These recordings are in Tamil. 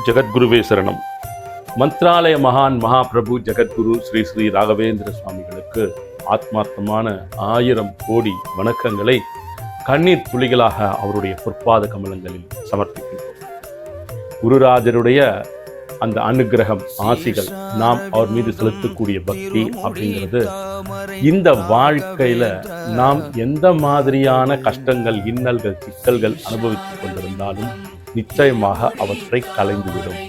ஜெகத்குருவே சரணம். மந்த்ராலய மகான் மகாபிரபு ஜெகத்குரு ஸ்ரீ ஸ்ரீ ராகவேந்திர சுவாமிகளுக்கு ஆத்மார்த்தமான ஆயிரம் கோடி வணக்கங்களை கண்ணீர் துளிகளாக அவருடைய பொற்பாத கமலங்களில் சமர்ப்பிக்கின்றோம். குருராஜருடைய அந்த அனுகிரகம் ஆசிகள் நாம் அவர் மீது செலுத்தக்கூடிய பக்தி அப்படிங்கிறது இந்த வாழ்க்கையில நாம் எந்த மாதிரியான கஷ்டங்கள் இன்னல்கள் சிக்கல்கள் அனுபவித்துக் கொண்டிருந்தாலும் நிச்சயமாக அவற்றை கலைந்துவிடும்.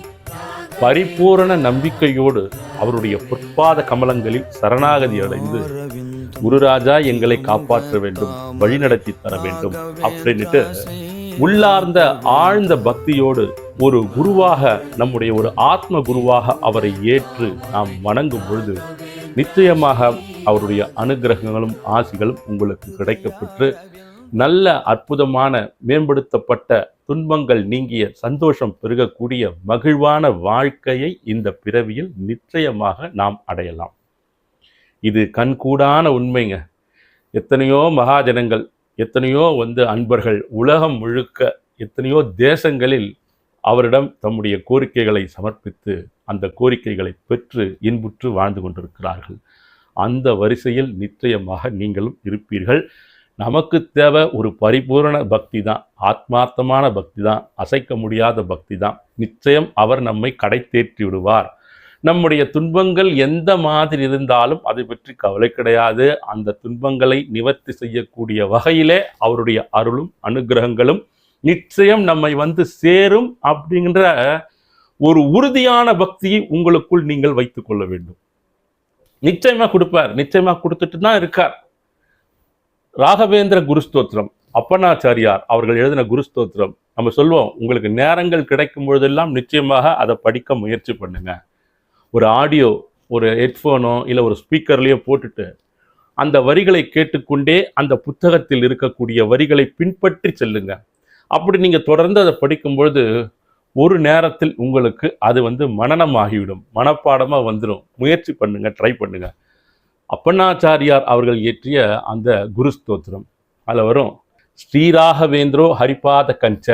பரிபூரண நம்பிக்கையோடு அவருடைய பொற்பாத கமலங்களில் சரணாகதி அடைந்து குருராஜா எங்களை காப்பாற்ற வேண்டும் வழிநடத்தி தர வேண்டும் அப்படின்னுட்டு உள்ளார்ந்த ஆழ்ந்த பக்தியோடு ஒரு குருவாக நம்முடைய ஒரு ஆத்ம குருவாக அவரை ஏற்று நாம் வணங்கும் பொழுது நிச்சயமாக அவருடைய அனுகிரகங்களும் ஆசிகளும் உங்களுக்கு கிடைக்கப்பெற்று நல்ல அற்புதமான மேம்படுத்தப்பட்ட துன்பங்கள் நீங்கிய சந்தோஷம் பெருகக்கூடிய மகிழ்வான வாழ்க்கையை இந்த பிறவியில் நிச்சயமாக நாம் அடையலாம். இது கண்கூடான உண்மைங்க. எத்தனையோ மகாஜனங்கள் எத்தனையோ வந்து அன்பர்கள் உலகம் முழுக்க எத்தனையோ தேசங்களில் அவரிடம் தம்முடைய கோரிக்கைகளை சமர்ப்பித்து அந்த கோரிக்கைகளை பெற்று இன்புற்று வாழ்ந்து கொண்டிருக்கிறார்கள். அந்த வரிசையில் நிச்சயமாக நீங்களும் இருப்பீர்கள். நமக்கு தேவை ஒரு பரிபூரண பக்தி தான் ஆத்மார்த்தமான பக்தி தான் அசைக்க முடியாத பக்தி தான் நிச்சயம் அவர் நம்மை கடை தேற்றி விடுவார். நம்முடைய துன்பங்கள் எந்த மாதிரி இருந்தாலும் அதை பற்றி கவலை கிடையாது. அந்த துன்பங்களை நிவர்த்தி செய்யக்கூடிய வகையிலே அவருடைய அருளும் அனுகிரகங்களும் நிச்சயம் நம்மை வந்து சேரும் அப்படிங்கிற ஒரு உறுதியான பக்தியை உங்களுக்குள் நீங்கள் வைத்துக்கொள்ள வேண்டும். நிச்சயமாக கொடுப்பார். நிச்சயமாக கொடுத்துட்டு தான் இருக்கார். ராகவேந்திர குருஸ்தோத்திரம் அப்பனாச்சாரியார் அவர்கள் எழுதின குருஸ்தோத்திரம் நம்ம சொல்லுவோம் உங்களுக்கு நேரங்கள் கிடைக்கும் பொழுதெல்லாம் நிச்சயமாக அதை படிக்க முயற்சி பண்ணுங்க. ஒரு ஆடியோ ஒரு ஹெட்ஃபோனோ இல்லை ஒரு ஸ்பீக்கர்லேயோ போட்டுட்டு அந்த வரிகளை கேட்டுக்கொண்டே அந்த புத்தகத்தில் இருக்கக்கூடிய வரிகளை பின்பற்றி செல்லுங்க. அப்படி நீங்கள் தொடர்ந்து அதை படிக்கும்பொழுது ஒரு நேரத்தில் உங்களுக்கு அது வந்து மனநமாகிவிடும் மனப்பாடமாக வந்துடும் முயற்சி பண்ணுங்க ட்ரை பண்ணுங்கள் அப்பண்ணாச்சாரியார் அவர்கள் இயற்றிய அந்த குரு ஸ்தோத்திரம் அதில் வரும் ஸ்ரீராகவேந்திரோ ஹரிபாத கஞ்ச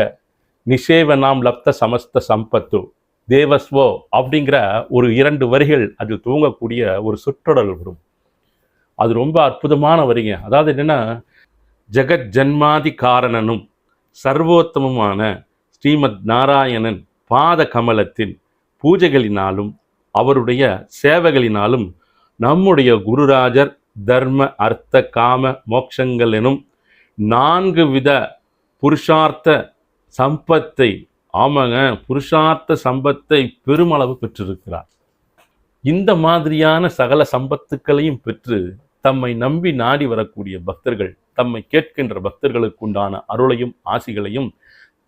நிஷேவனாம் லப்த சமஸ்த சம்பத்து தேவஸ்வோ அப்படிங்கிற ஒரு இரண்டு வரிகள் அதில் துவங்கக்கூடிய ஒரு சுற்றொடல் வரும். அது ரொம்ப அற்புதமான வரிங்க. அதாவது என்னென்னா ஜெகத் ஜன்மாதி காரணனும் சர்வோத்தமமான ஸ்ரீமத் நாராயணன் பாத கமலத்தின் பூஜைகளினாலும் அவருடைய சேவைகளினாலும் நம்முடைய குருராஜர் தர்ம அர்த்த காம மோட்சங்கள் எனும் நான்கு வித புருஷார்த்த சம்பத்தை ஆமாங்க புருஷார்த்த சம்பத்தை பெருமளவு பெற்றிருக்கிறார். இந்த மாதிரியான சகல சம்பத்துக்களையும் பெற்று தம்மை நம்பி நாடி வரக்கூடிய பக்தர்கள் தம்மை கேட்கின்ற பக்தர்களுக்குண்டான அருளையும் ஆசிகளையும்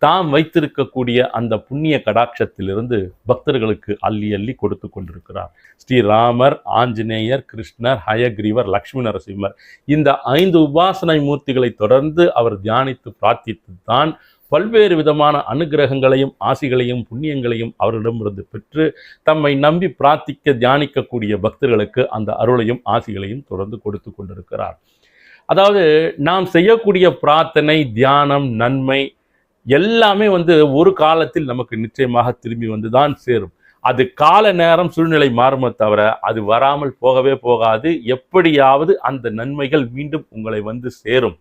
தாம் வைத்திருக்கக்கூடிய அந்த புண்ணிய கடாட்சத்திலிருந்து பக்தர்களுக்கு அள்ளி அள்ளி கொடுத்து கொண்டிருக்கிறார். ஸ்ரீராமர் ஆஞ்சநேயர் கிருஷ்ணர் ஹயக்ரீவர் லக்ஷ்மி நரசிம்மர். இந்த ஐந்து உபாசனை மூர்த்திகளை தொடர்ந்து அவர் தியானித்து பிரார்த்தித்து தான் பல்வேறு விதமான அனுகிரகங்களையும் ஆசிகளையும் புண்ணியங்களையும் அவரிடமிருந்து பெற்று தம்மை நம்பி பிரார்த்திக்க தியானிக்கக்கூடிய பக்தர்களுக்கு அந்த அருளையும் ஆசிகளையும் தொடர்ந்து கொடுத்து கொண்டிருக்கிறார். அதாவது நாம் செய்யக்கூடிய பிரார்த்தனை தியானம் நன்மை எல்லாமே வந்து ஒரு காலத்தில் நமக்கு நிச்சயமாக திரும்பி வந்து தான் சேரும். அது கால நேரம் சூழ்நிலை மாறுமே தவிர அது வராமல் போகவே போகாது. எப்படியாவது அந்த நன்மைகள் மீண்டும் உங்களை வந்து சேரும்.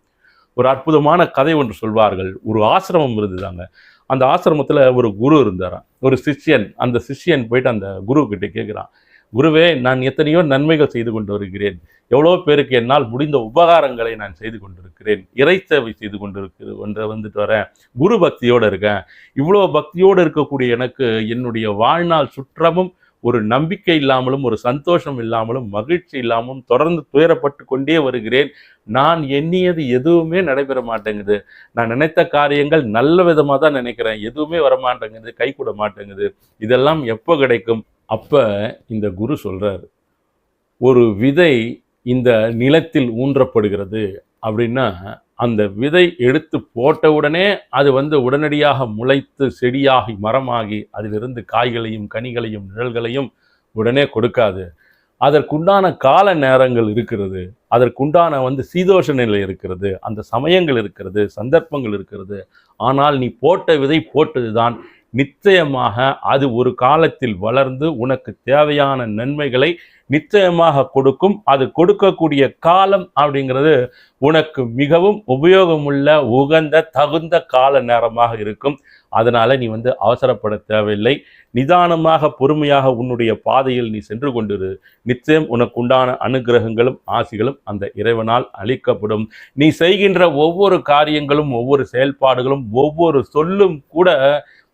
ஒரு அற்புதமான கதை ஒன்று சொல்வார்கள். ஒரு ஆசிரமம் இருந்துதாங்க. அந்த ஆசிரமத்தில் ஒரு குரு இருந்தாராம். ஒரு சிஷ்யன். அந்த சிஷ்யன் போயிட்டு அந்த குரு கிட்டே கேட்குறான் குருவே நான் எத்தனையோ நன்மைகள் செய்து கொண்டு வருகிறேன். எவ்வளோ பேருக்கு என்னால் முடிந்த உபகாரங்களை நான் செய்து கொண்டிருக்கிறேன். இறை சேவை செய்து கொண்டிருக்கிறது ஒன்றை வந்துட்டு வரேன். குரு பக்தியோடு இருக்கேன். இவ்வளோ பக்தியோடு இருக்கக்கூடிய எனக்கு என்னுடைய வாழ்நாள் சுற்றமும் ஒரு நம்பிக்கை இல்லாமலும் ஒரு சந்தோஷம் இல்லாமலும் மகிழ்ச்சி இல்லாமலும் தொடர்ந்து துயரப்பட்டு கொண்டே வருகிறேன். நான் எண்ணியது எதுவுமே நடைபெற மாட்டேங்குது. நான் நினைத்த காரியங்கள் நல்ல விதமாக தான் நினைக்கிறேன். எதுவுமே வர மாட்டேங்குது கை கூட மாட்டேங்குது. இதெல்லாம் எப்போ கிடைக்கும்? அப்போ இந்த குரு சொல்கிறார் ஒரு விதை இந்த நிலத்தில் ஊன்றப்படுகிறது அப்படின்னா அந்த விதை எடுத்து போட்ட உடனே அது வந்து உடனடியாக முளைத்து செடியாகி மரமாகி அதிலிருந்து காய்களையும் கனிகளையும் நிழல்களையும் உடனே கொடுக்காது. அதற்குண்டான கால நேரங்கள் இருக்கிறது அதற்குண்டான வந்து சீதோஷ நிலை இருக்கிறது அந்த சமயங்கள் இருக்கிறது சந்தர்ப்பங்கள் இருக்கிறது. ஆனால் நீ போட்ட விதை போட்டதுதான் நிச்சயமாக அது ஒரு காலத்தில் வளர்ந்து உனக்கு தேவையான நன்மைகளை நிச்சயமாக கொடுக்கும். அது கொடுக்கக்கூடிய காலம் அப்படிங்கிறது உனக்கு மிகவும் உபயோகமுள்ள உகந்த தகுந்த கால நேரமாக இருக்கும். அதனால் நீ வந்து அவசரப்பட தேவையில்லை. நிதானமாக பொறுமையாக உன்னுடைய பாதையில் நீ சென்று கொண்டிரு. நிச்சயம் உனக்கு உண்டான அனுகிரகங்களும் ஆசிகளும் அந்த இறைவனால் அளிக்கப்படும். நீ செய்கின்ற ஒவ்வொரு காரியங்களும் ஒவ்வொரு செயல்பாடுகளும் ஒவ்வொரு சொல்லும் கூட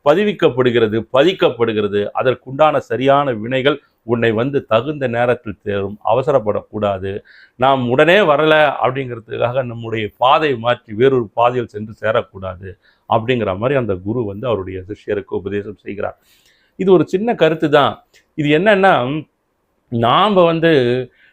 பதிவிக்கப்படுகிறது பதிக்கப்படுகிறது. அதற்குண்டான சரியான வினைகள் உன்னை வந்து தகுந்த நேரத்தில் தேரும். அவசரப்படக்கூடாது. நாம் உடனே வரலை அப்படிங்கிறதுக்காக நம்முடைய பாதை மாற்றி வேறொரு பாதையில் சென்று சேரக்கூடாது அப்படிங்கிற மாதிரி அந்த குரு வந்து அவருடைய சிஷ்யருக்கு உபதேசம் செய்கிறார். இது ஒரு சின்ன கருத்து தான் இது என்னன்னா நாம் வந்து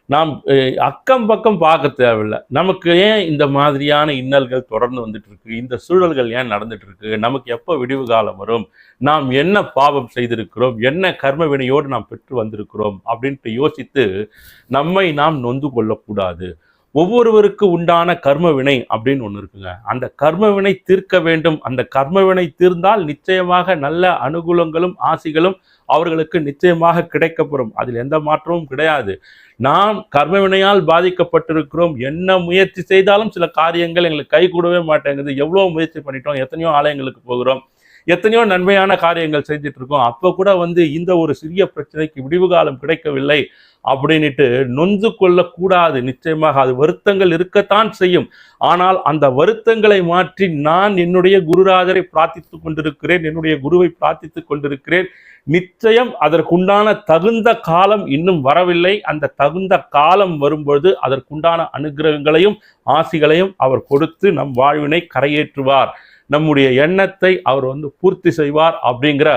நாம் அக்கம் பக்கம் பார்க்க தேவையில்லை. நமக்கு ஏன் இந்த மாதிரியான இன்னல்கள் தொடர்ந்து வந்துட்டு இருக்கு? இந்த சூழல்கள் ஏன் நடந்துட்டு இருக்கு? நமக்கு எப்போ விடிவு காலம் வரும்? நாம் என்ன பாவம் செய்திருக்கிறோம்? என்ன கர்ம வினையோடு நாம் பெற்று வந்திருக்கிறோம்? அப்படின்ட்டு யோசித்து நம்மை நாம் நொந்து கொள்ளக்கூடாது. ஒவ்வொருவருக்கு உண்டான கர்ம வினை அப்படின்னு ஒன்று இருக்குங்க. அந்த கர்ம வினை தீர்க்க வேண்டும். அந்த கர்ம வினை தீர்ந்தால் நிச்சயமாக நல்ல அனுகூலங்களும் ஆசிகளும் அவர்களுக்கு நிச்சயமாக கிடைக்கப்பெறும். அதில் எந்த மாற்றமும் கிடையாது. நாம் கர்ம வினையால் பாதிக்கப்பட்டிருக்கிறோம். என்ன முயற்சி செய்தாலும் சில காரியங்கள் எங்களுக்கு கை கூடவே மாட்டேங்குது. எவ்வளோ முயற்சி பண்ணிட்டோம். எத்தனையோ ஆலயங்களுக்கு போகிறோம். எத்தனையோ நன்மையான காரியங்கள் செஞ்சுட்டு இருக்கோம் அப்போ கூட வந்து இந்த ஒரு சிறிய பிரச்சனைக்கு விடிவு காலம் கிடைக்கவில்லை அப்படின்ட்டு நொந்து கொள்ளக்கூடாது. நிச்சயமாக அது வருத்தங்கள் இருக்கத்தான் செய்யும். ஆனால் அந்த வருத்தங்களை மாற்றி நான் என்னுடைய குருராஜரை பிரார்த்தித்துக் கொண்டிருக்கிறேன் என்னுடைய குருவை பிரார்த்தித்துக் கொண்டிருக்கிறேன். நிச்சயம் அதற்குண்டான தகுந்த காலம் இன்னும் வரவில்லை. அந்த தகுந்த காலம் வரும்பொழுது அதற்குண்டான அனுகிரகங்களையும் ஆசிகளையும் அவர் கொடுத்து நம் வாழ்வினை கரையேற்றுவார். நம்முடைய எண்ணத்தை அவர் வந்து பூர்த்தி செய்வார் அப்படிங்கிற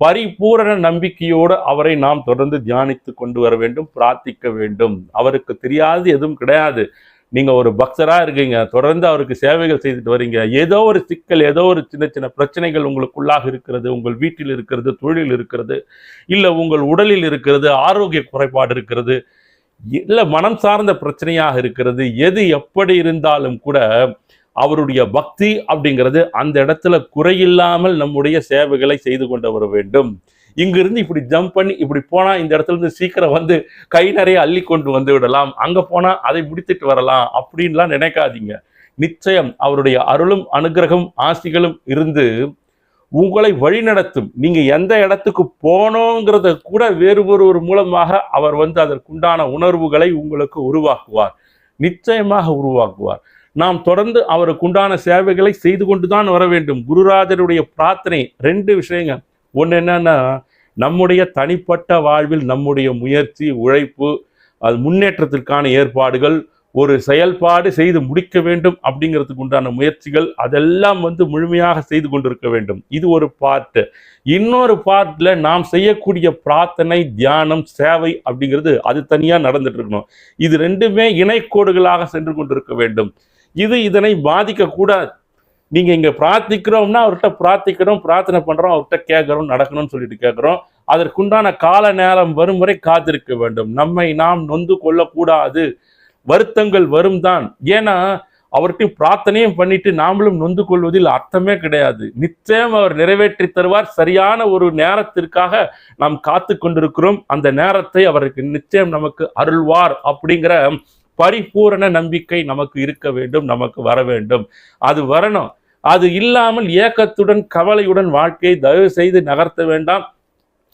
பரிபூரண நம்பிக்கையோடு அவரை நாம் தொடர்ந்து தியானித்து கொண்டு வர வேண்டும் பிரார்த்திக்க வேண்டும். அவருக்கு தெரியாது எதுவும் கிடையாது. நீங்கள் ஒரு பக்தராக இருக்கீங்க தொடர்ந்து அவருக்கு சேவைகள் செய்துட்டு வரீங்க ஏதோ ஒரு சிக்கல் ஏதோ ஒரு சின்ன சின்ன பிரச்சனைகள் உங்களுக்குள்ளாக இருக்கிறது உங்கள் வீட்டில் இருக்கிறது தொழில் இருக்கிறது இல்லை உங்கள் உடலில் இருக்கிறது ஆரோக்கிய குறைபாடு இருக்கிறது இல்லை மனம் சார்ந்த பிரச்சனையாக இருக்கிறது எது எப்படி இருந்தாலும் கூட அவருடைய பக்தி அப்படிங்கிறது அந்த இடத்துல குறையில்லாமல் நம்முடைய சேவைகளை செய்து கொண்டு வர வேண்டும். இங்கிருந்து இப்படி ஜம்ப் பண்ணி இப்படி போனால் இந்த இடத்துல இருந்து சீக்கிரம் வந்து கை நிறைய அள்ளி கொண்டு வந்து விடலாம். அங்கே போனால் அதை முடித்துட்டு வரலாம் அப்படின்லாம் நினைக்காதீங்க. நிச்சயம் அவருடைய அருளும் அனுகிரகம் ஆசிகளும் இருந்து உங்களை வழிநடத்தும். நீங்கள் எந்த இடத்துக்கு போனோங்கிறத கூட வேறு ஒருவர் மூலமாக அவர் வந்து அதற்குண்டான உணர்வுகளை உங்களுக்கு உருவாக்குவார். நிச்சயமாக உருவாக்குவார். நாம் தொடர்ந்து அவருக்கு உண்டான சேவைகளை செய்து கொண்டுதான் வர வேண்டும். குருராஜருடைய பிரார்த்தனை ரெண்டு விஷயங்கள். ஒன்று என்னன்னா நம்முடைய தனிப்பட்ட வாழ்வில் நம்முடைய முயற்சி உழைப்பு அது முன்னேற்றத்திற்கான ஏற்பாடுகள் ஒரு செயல்பாடு செய்து முடிக்க வேண்டும் அப்படிங்கிறதுக்கு உண்டான முயற்சிகள் அதெல்லாம் வந்து முழுமையாக செய்து கொண்டிருக்க வேண்டும். இது ஒரு பார்ட்டு இன்னொரு பார்ட்டில் நாம் செய்யக்கூடிய பிரார்த்தனை தியானம் சேவை அப்படிங்கிறது அது தனியாக நடந்துட்டு இருக்கணும். இது ரெண்டுமே இணைக்கோடுகளாக சென்று கொண்டிருக்க வேண்டும். இது இதனை பாதிக்கக்கூடாது நீங்கள் இங்கே பிரார்த்திக்கிறோம்னா அவர்கிட்ட பிரார்த்திக்கிறோம் பிரார்த்தனை பண்ணுறோம் அவர்கிட்ட கேட்குறோம் நடக்கணும்னு சொல்லிட்டு கேட்குறோம். அதற்குண்டான கால நேரம் வரும் வரை காத்திருக்க வேண்டும். நம்மை நாம் நொந்து கொள்ளக்கூடாது. வருத்தங்கள் வரும் தான். ஏன்னா அவர்கிட்ட பிரார்த்தனையும் பண்ணிட்டு நாமளும் நொந்து கொள்வதில் அர்த்தமே கிடையாது. நிச்சயம் அவர் நிறைவேற்றி தருவார். சரியான ஒரு நேரத்திற்காக நாம் காத்து கொண்டிருக்கிறோம். அந்த நேரத்தை அவருக்கு நிச்சயம் நமக்கு அருள்வார் அப்படிங்கிற பரிபூரண நம்பிக்கை நமக்கு இருக்க வேண்டும் நமக்கு வர வேண்டும். அது வரணும். அது இல்லாமல் ஏக்கத்துடன் கவலையுடன் வாழ்க்கையை தயவு செய்து நகர்த்த வேண்டாம்.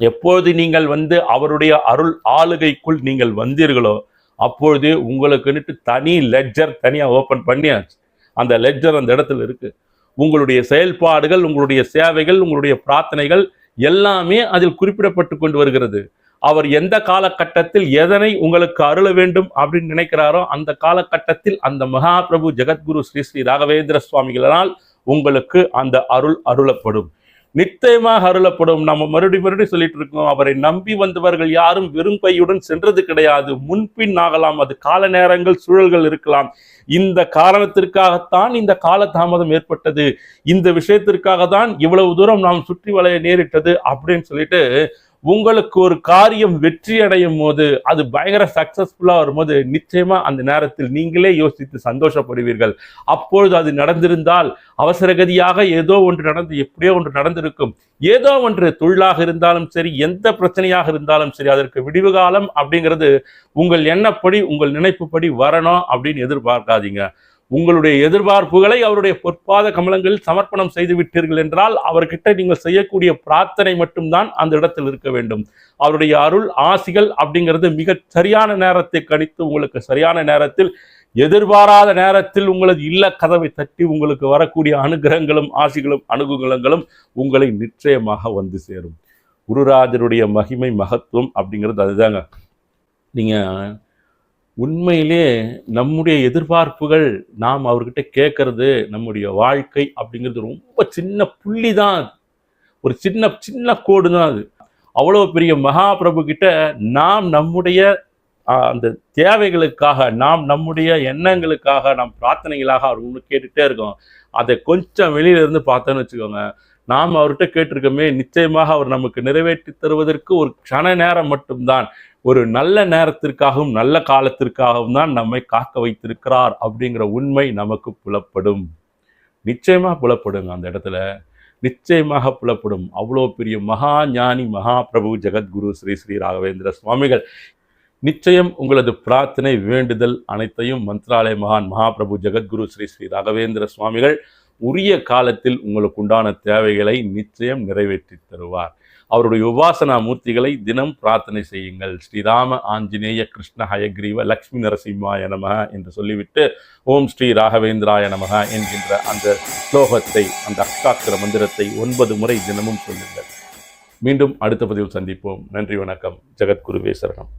எப்பொழுது நீங்கள் வந்து அவருடைய அருள் ஆளுகைக்குள் நீங்கள் வந்தீர்களோ அப்பொழுது உங்களுக்குன்னுட்டு தனி லெட்ஜர் தனியாக ஓப்பன் பண்ணியாச்சு. அந்த லெட்ஜர் அந்த இடத்துல இருக்கு. உங்களுடைய செயல்பாடுகள் உங்களுடைய சேவைகள் உங்களுடைய பிரார்த்தனைகள் எல்லாமே அதில் குறிப்பிடப்பட்டு கொண்டு வருகிறது. அவர் எந்த காலகட்டத்தில் எதனை உங்களுக்கு அருள வேண்டும் அப்படின்னு நினைக்கிறாரோ அந்த காலகட்டத்தில் அந்த மகாபிரபு ஜெகத்குரு ஸ்ரீ ஸ்ரீ ராகவேந்திர சுவாமிகளால் உங்களுக்கு அந்த அருள் அருளப்படும். நிச்சயமாக அருளப்படும். நம்ம மறுபடி மறுபடி சொல்லிட்டு இருக்கோம். அவரை நம்பி வந்தவர்கள் யாரும் வெறும் கையுடன் சென்றது கிடையாது. முன்பின் ஆகலாம். அது கால நேரங்கள் சூழல்கள் இருக்கலாம். இந்த காரணத்திற்காகத்தான் இந்த காலதாமதம் ஏற்பட்டது. இந்த விஷயத்திற்காக தான் இவ்வளவு தூரம் நாம் சுற்றி வளைய நேரிட்டது அப்படின்னு சொல்லிட்டு உங்களுக்கு ஒரு காரியம் வெற்றி அடையும் போது அது பயங்கர சக்சஸ்ஃபுல்லாக வரும்போது நிச்சயமா அந்த நேரத்தில் நீங்களே யோசித்து சந்தோஷப்படுவீர்கள். அப்பொழுது அது நடந்திருந்தால் அவசரகதியாக ஏதோ ஒன்று நடந்து எப்படியோ ஒன்று நடந்திருக்கும். ஏதோ ஒன்று தொழிலாக இருந்தாலும் சரி எந்த பிரச்சனையாக இருந்தாலும் சரி அதற்கு விடிவு காலம் அப்படிங்கிறது உங்கள் எண்ணப்படி உங்கள் நினைப்புப்படி வரணும் அப்படின்னு எதிர்பார்க்காதீங்க. உங்களுடைய எதிர்பார்ப்புகளை அவருடைய பொற்பாத கமலங்களில் சமர்ப்பணம் செய்து விட்டீர்கள் என்றால் அவர்கிட்ட நீங்கள் செய்யக்கூடிய பிரார்த்தனை மட்டும்தான் அந்த இடத்தில் இருக்க வேண்டும். அவருடைய அருள் ஆசிகள் அப்படிங்கிறது மிக சரியான நேரத்தை கணித்து உங்களுக்கு சரியான நேரத்தில் எதிர்பாராத நேரத்தில் உங்களது இல்ல கதவை தட்டி உங்களுக்கு வரக்கூடிய அனுகிரகங்களும் ஆசிகளும் அனுகூலங்களும் உங்களை நிச்சயமாக வந்து சேரும். குருராஜருடைய மகிமை மகத்துவம் அப்படிங்கிறது அதுதாங்க. நீங்கள் உண்மையிலே நம்முடைய எதிர்பார்ப்புகள் நாம் அவர்கிட்ட கேட்கறது நம்முடைய வாழ்க்கை அப்படிங்கிறது ரொம்ப சின்ன புள்ளி தான் அது. ஒரு சின்ன சின்ன கோடு தான் அது. அவ்வளோ பெரிய மகாபிரபு கிட்ட நாம் நம்முடைய அந்த தேவைகளுக்காக நாம் நம்முடைய எண்ணங்களுக்காக நாம் பிரார்த்தனைகளாக அவர் ஒன்று கேட்டுகிட்டே இருக்கோம். அதை கொஞ்சம் வெளியிலேருந்து பார்த்தோன்னு வச்சுக்கோங்க. நாம் அவர்கிட்ட கேட்டிருக்கோமே நிச்சயமாக அவர் நமக்கு நிறைவேற்றி தருவதற்கு ஒரு க்ஷண நேரம் மட்டும்தான். ஒரு நல்ல நேரத்திற்காகவும் நல்ல காலத்திற்காகவும் தான் நம்மை காக்க வைத்திருக்கிறார் அப்படிங்கிற உண்மை நமக்கு புலப்படும். நிச்சயமாக புலப்படுங்க அந்த இடத்துல. நிச்சயமாக புலப்படும். அவ்வளோ பெரிய மகா ஞானி மகா பிரபு ஜெகத்குரு ஸ்ரீ ஸ்ரீ ராகவேந்திர சுவாமிகள். நிச்சயம் உங்களது பிரார்த்தனை வேண்டுதல் அனைத்தையும் மந்த்ராலய மகான் மகாபிரபு ஜெகத்குரு ஸ்ரீ ஸ்ரீ ராகவேந்திர சுவாமிகள் உரிய காலத்தில் உங்களுக்கு உண்டான தேவைகளை நிச்சயம் நிறைவேற்றி தருவார். அவருடைய உபாசனா மூர்த்திகளை தினம் பிரார்த்தனை செய்யுங்கள். ஸ்ரீராம ஆஞ்சநேய கிருஷ்ண ஹயக்ரீவ லக்ஷ்மி நரசிம்மாய நமக என்று சொல்லிவிட்டு ஓம் ஸ்ரீ ராகவேந்திராய நமக என்கின்ற அந்த ஸ்லோகத்தை அந்த அஷ்டாக்கிர மந்திரத்தை ஒன்பது முறை தினமும் சொல்லுங்கள். மீண்டும் அடுத்த பதிவில் சந்திப்போம். நன்றி வணக்கம். ஜெகத்குருவே சரணம்.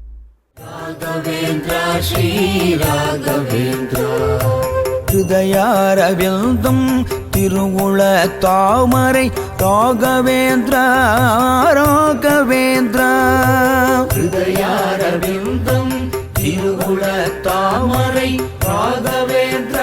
ஹிருதயாரவிந்தம் திருவுள தாமரை ராகவேந்திர ராகவேந்திர. ஹிருதயாரவிந்தம் திருவுள தாமரை ராகவேந்திர.